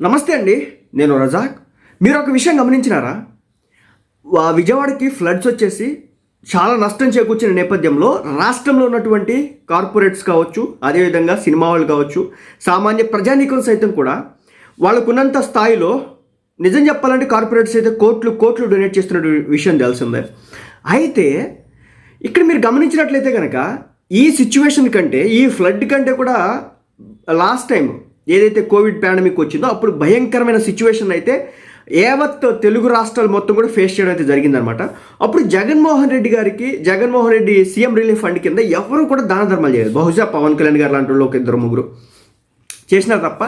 నమస్తే అండి నేను రజాక్. మీరు ఒక విషయం గమనించినారా? వా- విజయవాడకి ఫ్లడ్స్ వచ్చేసి చాలా నష్టం చేకూర్చిన నేపథ్యంలో రాష్ట్రంలో ఉన్నటువంటి కార్పొరేట్స్ కావచ్చు అదేవిధంగా సినిమా వాళ్ళు కావచ్చు సామాన్య ప్రజానీకం సైతం కూడా వాళ్ళకున్నంత స్థాయిలో నిజం చెప్పాలంటే కార్పొరేట్స్ అయితే కోట్లు కోట్లు డొనేట్ చేస్తున్న విషయం తెలిసిందే. అయితే ఇక్కడ మీరు గమనించినట్లయితే కనుక ఈ సిచ్యువేషన్ కంటే ఈ ఫ్లడ్ కంటే కూడా లాస్ట్ టైం ఏదైతే కోవిడ్ పాండమిక్ వచ్చిందో అప్పుడు భయంకరమైన సిచ్యువేషన్ అయితే యావత్ తెలుగు రాష్ట్రాలు మొత్తం కూడా ఫేస్ చేయడం అయితే జరిగిందనమాట అప్పుడు జగన్మోహన్ రెడ్డి గారికి Jaganmohan Reddy CM relief fund కింద ఎవరు కూడా దాన ధర్మాలు చేయలేదు. బహుశా పవన్ కళ్యాణ్ గారు లాంటి వాళ్ళు ఒక ఇద్దరు ముగ్గురు చేసినారు తప్ప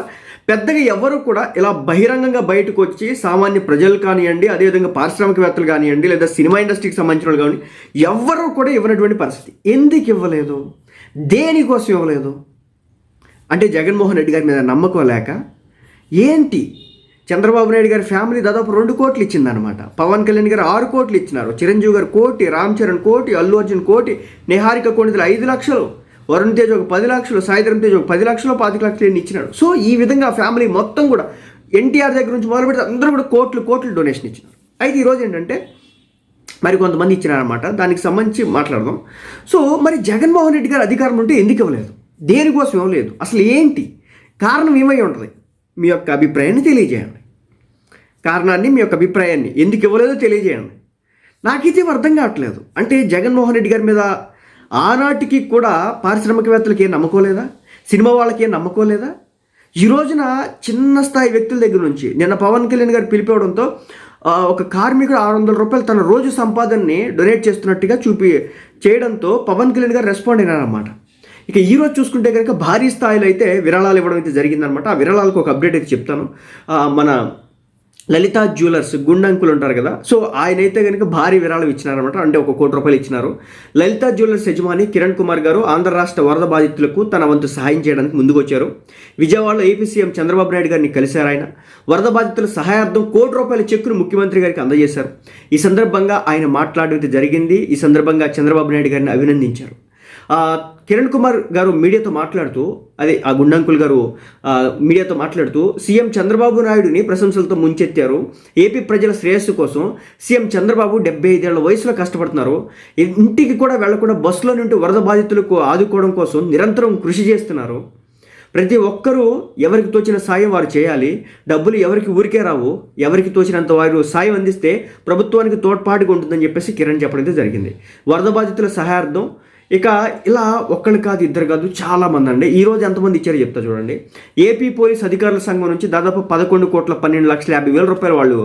పెద్దగా ఎవరు కూడా ఇలా బహిరంగంగా బయటకు వచ్చి సామాన్య ప్రజలు కానివ్వండి అదేవిధంగా పారిశ్రామికవేత్తలు కానివ్వండి లేదా సినిమా ఇండస్ట్రీకి సంబంధించిన వాళ్ళు కానివ్వండి ఎవరు కూడా ఇవ్వనటువంటి పరిస్థితి. ఎందుకు ఇవ్వలేదు? దేనికోసం ఇవ్వలేదు? అంటే జగన్మోహన్ రెడ్డి గారి మీద నమ్మకం లేక ఏంటి? చంద్రబాబు నాయుడు గారి ఫ్యామిలీ దాదాపు రెండు కోట్లు ఇచ్చిందనమాట పవన్ కళ్యాణ్ గారు ఆరు కోట్లు ఇచ్చినారు. చిరంజీవి గారు కోటి రామ్ చరణ్ కోటి అల్లు అర్జున్ కోటి నిహారిక కోణితులు ఐదు లక్షలు వరుణ్ తేజ్ ఒక పది లక్షలు సాయిధరం తేజ్ ఒక పది లక్షలు పాతిక లక్షలు ఎన్ని ఇచ్చినాడు సో ఈ విధంగా ఫ్యామిలీ మొత్తం కూడా ఎన్టీఆర్ దగ్గర నుంచి మొదలు పెడితే అందరూ కూడా కోట్లు కోట్లు డొనేషన్ ఇచ్చినారు. అయితే ఈరోజు ఏంటంటే మరి కొంతమంది ఇచ్చినారనమాట దానికి సంబంధించి మాట్లాడదాం. సో మరి జగన్మోహన్ రెడ్డి గారు అధికారం ఉంటే ఎందుకు ఇవ్వలేదు? దేనికోసం ఇవ్వలేదు అసలు ఏంటి? కారణం ఏమై ఉంటుంది? మీ యొక్క అభిప్రాయాన్ని తెలియజేయండి. కారణాన్ని మీ యొక్క అభిప్రాయాన్ని ఎందుకు ఇవ్వలేదో తెలియజేయండి. నాకైతే అర్థం కావట్లేదు. అంటే జగన్మోహన్ రెడ్డి గారి మీద ఆనాటికి కూడా పారిశ్రామికవేత్తలకి ఏం నమ్మకోలేదా సినిమా వాళ్ళకి ఏం నమ్మకోలేదా ఈ రోజున చిన్న స్థాయి వ్యక్తుల దగ్గర నుంచి నిన్న పవన్ కళ్యాణ్ గారు పిలిపివడంతో ఒక కార్మికుడు ఆరు వందల రూపాయలు తన రోజు సంపాదనని డొనేట్ చేస్తున్నట్టుగా చూపి చేయడంతో పవన్ కళ్యాణ్ గారు రెస్పాండ్ అయినారన్నమాట. ఇక ఈ రోజు చూసుకుంటే కనుక భారీ స్థాయిలో అయితే విరాళాలు ఇవ్వడం అయితే జరిగిందనమాట ఆ విరాళాలకు ఒక అప్డేట్ అయితే చెప్తాను. మన లలిత జ్యువెలర్స్ గుండంకులు ఉంటారు కదా సో ఆయన అయితే కనుక భారీ విరాళం ఇచ్చినారనమాట అంటే ఒక కోటి రూపాయలు ఇచ్చినారు. లలిత జ్యువెలర్స్ యజమాని కిరణ్ కుమార్ గారు ఆంధ్ర రాష్ట్ర వరద బాధితులకు తన వంతు సహాయం చేయడానికి ముందుకొచ్చారు. విజయవాడలో ఏపీ సీఎం చంద్రబాబు నాయుడు గారిని కలిశారు ఆయన. వరద బాధితుల సహాయార్థం కోటి రూపాయల చెక్కును ముఖ్యమంత్రి గారికి అందజేశారు. ఈ సందర్భంగా ఆయన మాట్లాడేది జరిగింది. ఈ సందర్భంగా చంద్రబాబు నాయుడు గారిని అభినందించారు. కిరణ్ కుమార్ గారు మీడియాతో మాట్లాడుతూ అదే ఆ గుండంకుల్ గారు మీడియాతో మాట్లాడుతూ సీఎం చంద్రబాబు నాయుడుని ప్రశంసలతో ముంచెత్తారు. ఏపీ ప్రజల శ్రేయస్సు కోసం సీఎం చంద్రబాబు డెబ్బై ఐదేళ్ళ వయసులో కష్టపడుతున్నారు. ఇంటికి కూడా వెళ్ళకుండా బస్సులో నుండి వరద బాధితులకు ఆదుకోవడం కోసం నిరంతరం కృషి చేస్తున్నారు. ప్రతి ఒక్కరూ ఎవరికి తోచిన సాయం వారు చేయాలి. డబ్బులు ఎవరికి ఊరికే రావు. ఎవరికి తోచినంత వారు సాయం అందిస్తే ప్రభుత్వానికి తోడ్పాటుగా ఉంటుందని చెప్పేసి కిరణ్ చెప్పడం అయితే జరిగింది. వరద బాధితుల సహాయార్థం ఇక ఇలా ఒక్కళ్ళు కాదు ఇద్దరు కాదు చాలామంది అండి. ఈరోజు ఎంతమంది ఇచ్చారో చెప్తా చూడండి. ఏపీ పోలీస్ అధికారుల సంఘం నుంచి దాదాపు పదకొండు కోట్ల పన్నెండు లక్షల యాభై వేల రూపాయలు వాళ్ళు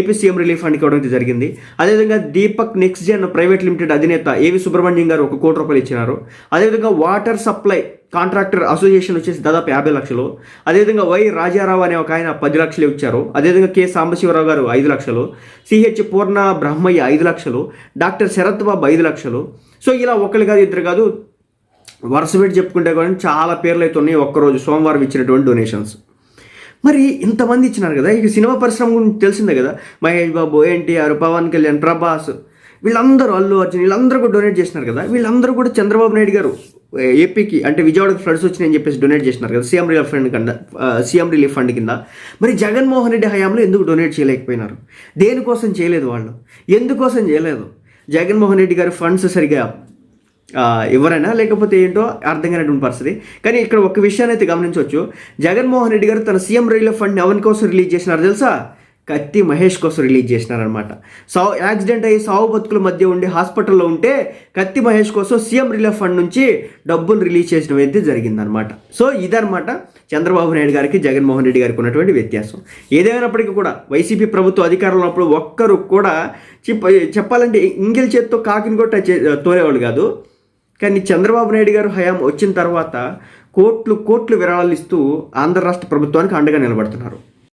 ఏపీ సీఎం రిలీఫ్ ఫండ్కి ఇవ్వడం జరిగింది. అదేవిధంగా Deepak next gen private limited అధినేత ఏవి సుబ్రహ్మణ్యం గారు ఒక కోటి రూపాయలు ఇచ్చినారు. అదేవిధంగా వాటర్ సప్లై కాంట్రాక్టర్ అసోసియేషన్ వచ్చేసి దాదాపు యాభై లక్షలు. అదేవిధంగా వై రాజారావు అనే ఒక ఆయన పది లక్షలు ఇచ్చారు. అదేవిధంగా కె సాంబశివరావు గారు ఐదు లక్షలు. సిహెచ్ పూర్ణ బ్రహ్మయ్య ఐదు లక్షలు. డాక్టర్ శరత్ బాబు ఐదు లక్షలు. సో ఇలా ఒకరు కాదు ఇద్దరు కాదు వరుస పెట్టి చెప్పుకుంటే కూడా చాలా పేర్లు అయితే ఉన్నాయి ఒక్కరోజు సోమవారం ఇచ్చినటువంటి డొనేషన్స్ మరి ఇంతమంది ఇచ్చినారు కదా. ఇక సినిమా పరిశ్రమ గురించి తెలిసిందే కదా. మహేష్ బాబు ఎన్టీఆర్ పవన్ కళ్యాణ్ ప్రభాస్ వీళ్ళందరూ అల్లు అర్జున్ వీళ్ళందరూ కూడా డొనేట్ చేసినారు కదా. వీళ్ళందరూ కూడా చంద్రబాబు నాయుడు గారు ఏపీకి అంటే విజయవాడకి ఫ్లడ్స్ వచ్చినాయని చెప్పేసి డొనేట్ చేసినారు కదా సీఎం రిలీఫ్ ఫండ్ కింద సీఎం రిలీఫ్ ఫండ్ కింద. మరి జగన్మోహన్ రెడ్డి హయాంలో ఎందుకు డొనేట్ చేయలేకపోయినారు? దేనికోసం చేయలేదు వాళ్ళు? ఎందుకోసం చేయలేదు? జగన్మోహన్ రెడ్డి గారి ఫండ్స్ సరిగా ఎవరైనా లేకపోతే ఏంటో అర్థం కానటువంటి పరిస్థితి. కానీ ఇక్కడ ఒక విషయాన్ని అయితే గమనించవచ్చు. జగన్మోహన్ రెడ్డి గారు తన సీఎం రిలీఫ్ ఫండ్ ఎవరి కోసం రిలీజ్ చేసినారు తెలుసా? కత్తి మహేష్ కోసం రిలీజ్ చేసినారనమాట సావు యాక్సిడెంట్ అయ్యి సావు బతుకుల మధ్య ఉండి హాస్పిటల్లో ఉంటే కత్తి మహేష్ కోసం సీఎం రిలీఫ్ ఫండ్ నుంచి డబ్బులు రిలీజ్ చేసిన అయితే జరిగిందనమాట సో ఇదనమాట చంద్రబాబు నాయుడు గారికి జగన్మోహన్ రెడ్డి గారికి ఉన్నటువంటి వ్యత్యాసం. ఏదేమైనప్పటికీ కూడా వైసీపీ ప్రభుత్వ అధికారంలో ఉన్నప్పుడు ఒక్కరు కూడా చెప్ప చెప్పాలంటే ఇంగిల్ చేత్తో కాకిని కూడా చే- తోలేవాళ్ళు కాదు. కానీ చంద్రబాబు నాయుడు గారు హయాం వచ్చిన తర్వాత కోట్లు కోట్లు విరాళాలు ఇస్తూ ఆంధ్ర రాష్ట్ర ప్రభుత్వానికి అండగా నిలబడుతున్నారు.